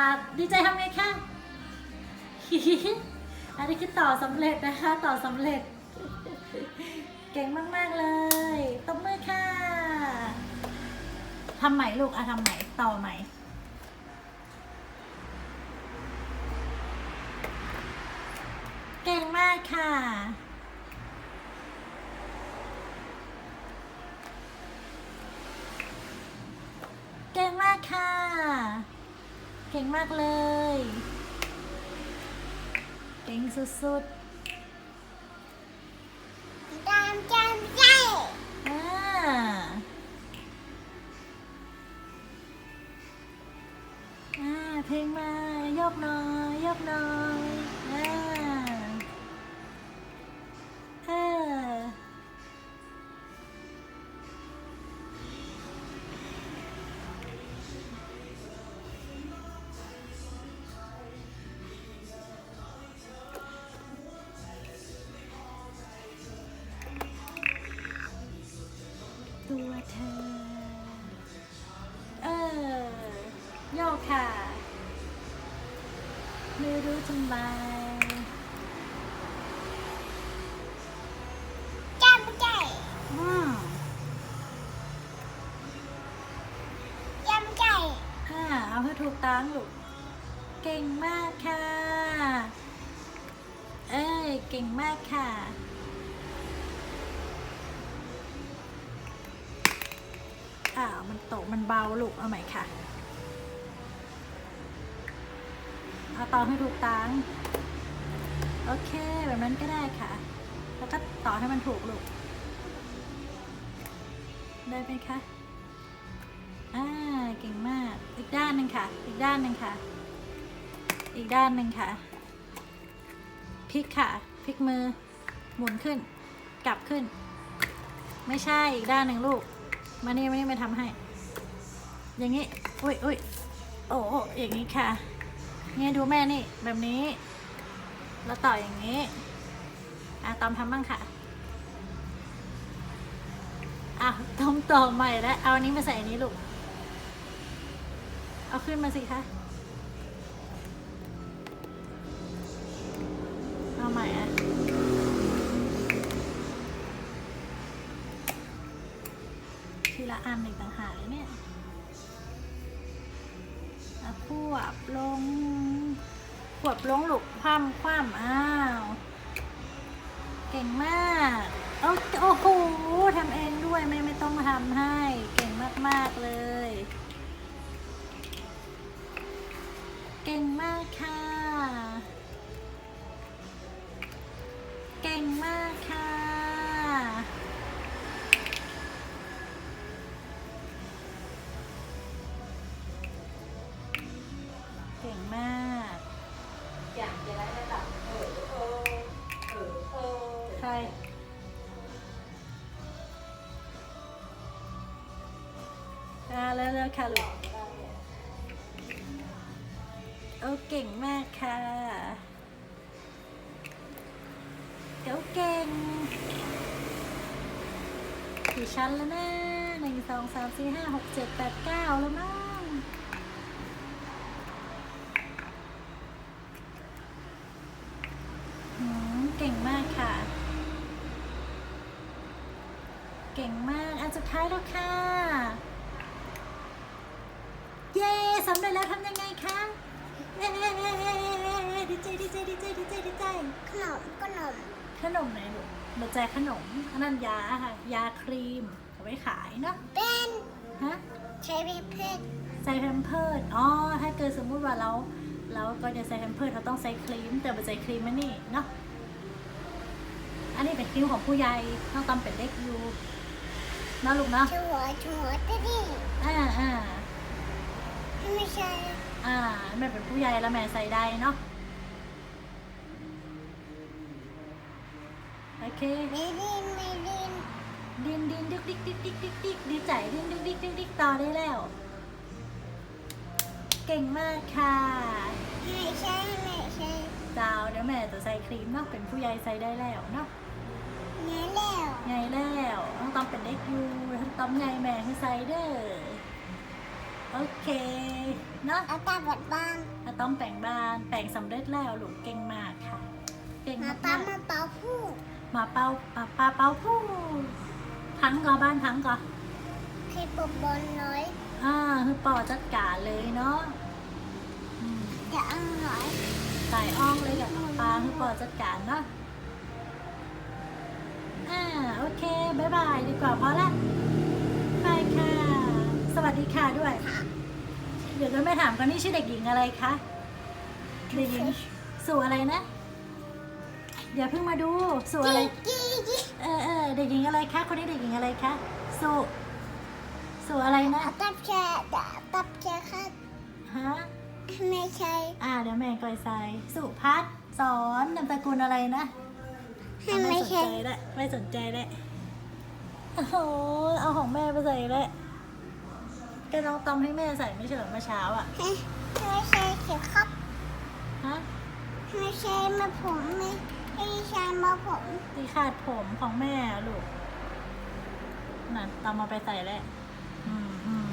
่ะดีใจทำไงคะอันนี้คือต่อสำเร็จนะคะ ต่อสำเร็จ เก่งมาก ๆ เลยตบมือค่ะทำใหม่ลูกอะทำใหม่ต่อใหม่เก่งมากค่ะ เก่งมากค่ะ เก่งมากเลย เก่งสุดตามจำใจๆอ่าอ่าเพลงมายกหน้อยยกหน้อย อย่อค่ะ ไม่รู้ทำไมจำใจอืมจำใจอ่าเอาให้ถูกตังลูก เก่งมากค่ะ เอ้ย เก่งมากค่ะอ่ามันโตมันเบาลูกเอาใหม่ค่ะ เอาต่อให้ถูกตังโอเค แบบนั้นก็ได้ค่ะ แล้วก็ต่อให้มันถูกลูก ได้ไหมคะ อ่า เก่งมาก อีกด้านหนึ่งค่ะ อีกด้านหนึ่งค่ะ อีกด้านหนึ่งค่ะ พลิกค่ะ พลิกมือ หมุนขึ้น กลับขึ้น ไม่ใช่ อีกด้านหนึ่งลูก มานี่มานี่มาทำให้ อย่างนี้ อุ้ยอุ้ยโอ้โอ้อย่างนี้ค่ะ เนี่ยดูแม่นี่แบบนี้ แล้วต่ออย่างนี้ อะตอมทำบ้างค่ะอะตอมต่อใหม่แล้วเอาอันนี้มาใส่อันนี้ลูก เอาขึ้นมาสิคะเอาใหม่อะทีละอันอีกต่างหากเลยเนี่ยอะควบลง ขวบลงลูกคว่ำคว่ำอ้าว เก่งมากโอ้โอ้โหทำเองด้วยไม่ไม่ต้องทำให้ เก่งมาก ๆ เลย เก่งมากค่ะ อ่าเร็วๆค่ะลูกโอ้เก่งมากค่ะเดี๋ยวเก่งกี่ชั้นแล้วนะหนึ่งสองสามสี่ห้าหกเจ็ดแปดเก้าแล้วมั้งหืมเก่งมากค่ะ เก่ง มากอันสุดท้ายแล้วค่ะ เย้สำเร็จแล้วทำยังไงคะเย้ดีใจดีใจดีใจดีใจดีใจขนมขนมขนมไหนลูกมาแจกขนมอันนั้นยาค่ะ ยาครีมเอาไว้ขายเนาะเป็นฮะใช้พิเศษใส่แพมเพิร์ดอ๋อถ้าเกิดสมมุติว่าเราเราก็จะใส่แพมเพิร์ดเราต้องใส่ครีม แต่ไม่ใส่ครีมมันนี่เนาะอันนี้เป็นครีมของผู้ใหญ่ต้องตำเป็นเล็กอยู่เนาะลูกเนาะชัวชัวตะดิอ่าอ่าไม่ใช่อ่าแม่เป็นผู้ใหญ่แล้วแม่ใส่ได้เนาะโอเคไม่ดินไม่ดินดินดินดิกดิกดิกดิกดิกดิกดีใจดินดิกดิกดิกดิกต่อได้แล้ว เก่งมากค่ะไม่ใช่ไม่ใช่ดาวเดี๋ยวแม่จะใส่ครีมเนาะเป็นผู้ใหญ่ใส่ได้แล้วเนาะเนื้อแล้ว ไงแล้วต้องตอมเป็นเด็กอยู่ต้องตอมไงแม่ให้ใส่เด้อโอเคเนาะเอาตาบัดบ้านอาต้อมแปลงบ้านแปลงสำเร็จแล้วลูกเก่งมากค่ะเก่งมามาป้ากมาเป่าผู้ๆมาเป่าปาปาเป่าผู้ทั้งก่อบ้านทั้งก่อเคยปบบอลน้อยอ่าคือปอจัดการเลยเนาะอืมจะเอาหน่อยสายอ้องเลยกับปลาคือปอจัดการเนาะ อ่าโอเคบายบายดีกว่าพอละบายค่ะ สวัสดีค่ะด้วย เดี๋ยวจะไม่ถามกันนี่ชื่อเด็กหญิงอะไรคะเด็กหญิงสู่อะไรนะ เดี๋ยวเพิ่งมาดูสู่อะไรจี้จี้เออเออเด็กหญิงอะไรคะคนนี้เด็กหญิงอะไรคะสู่สู่อะไรนะเอาตับแช่ตับแช่ค่ะฮะไม่ใช่อ่าเดี๋ยวแม่ก่อยใส่สุพัฒน์สอนนามสกุลอะไรนะ ให้อะไม่สนใช่ใจแล้วไม่สนใจแล้วโอ้โหเอาของแม่ไปใส่แล้วก็น้องตอมให้แม่ใส่ไม่ใช่เหรอเมื่อเช้าอะให้ไม่ใช่เขียวครับ ฮะไม่ใช่มาผมไม่ไม่ใช่มาผมตีขาดผมของแม่อะลูกนั่นตอมมาไปใส่แล้วอืมอืม